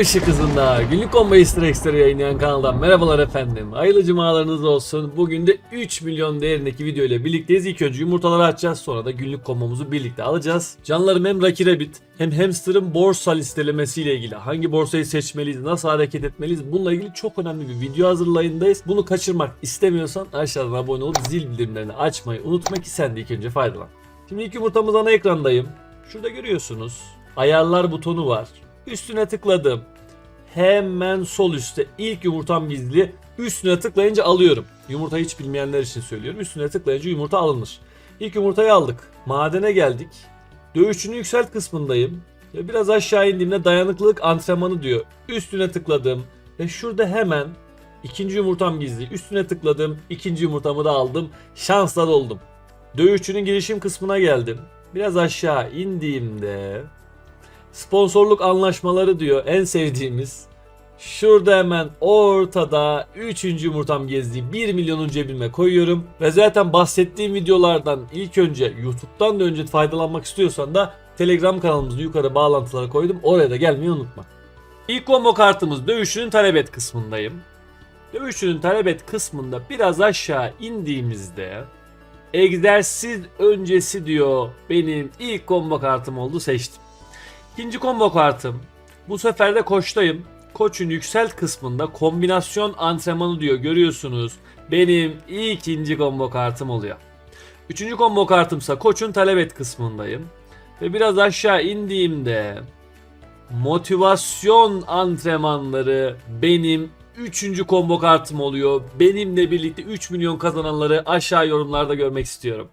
Işık hızında günlük combo easter eggs'leri yayınlayan kanaldan merhabalar efendim. Hayırlı cumalarınız olsun. Bugün de 3 milyon değerindeki video ile birlikteyiz. İlk önce yumurtaları açacağız sonra da günlük kombomuzu birlikte alacağız. Canlarım hem Lucky Rabbit hem hamster'ın borsa listelemesiyle ilgili hangi borsayı seçmeliyiz, nasıl hareket etmeliyiz bununla ilgili çok önemli bir video hazırlayındayız. Bunu kaçırmak istemiyorsan aşağıdan abone olup zil bildirimlerini açmayı unutma ki sen de ilk önce faydalan. Şimdi ilk yumurtamız ana ekrandayım. Şurada görüyorsunuz. Ayarlar butonu var. Üstüne tıkladım. Hemen sol üstte ilk yumurtam gizli. Üstüne tıklayınca alıyorum. Yumurta hiç bilmeyenler için söylüyorum. Üstüne tıklayınca yumurta alınır. İlk yumurtayı aldık. Madene geldik. Dövüşünü yükselt kısmındayım. Biraz aşağı indiğimde dayanıklılık antrenmanı diyor. Üstüne tıkladım. Ve şurada hemen ikinci yumurtam gizli. Üstüne tıkladım. ikinci yumurtamı da aldım. Şansla doldum. Dövüşçünün girişim kısmına geldim. Biraz aşağı indiğimde sponsorluk anlaşmaları diyor en sevdiğimiz. Şurada hemen ortada 3. yumurtam gezdiği 1 milyonun cebime koyuyorum. Ve zaten bahsettiğim videolardan ilk önce YouTube'dan da önce faydalanmak istiyorsan da Telegram kanalımızı yukarı bağlantılara koydum. Oraya da gelmeyi unutma. İlk combo kartımız dövüşünün talep et kısmındayım. Dövüşünün talep et kısmında biraz aşağı indiğimizde egzersiz öncesi diyor benim ilk combo kartım oldu seçtim. İkinci combo kartım. Bu sefer de koçtayım. Koç'un yükselt kısmında kombinasyon antrenmanı diyor görüyorsunuz. Benim ikinci combo kartım oluyor. Üçüncü combo kartımsa koçun talep et kısmındayım. Ve biraz aşağı indiğimde motivasyon antrenmanları benim üçüncü combo kartım oluyor. Benimle birlikte 3 milyon kazananları aşağı yorumlarda görmek istiyorum.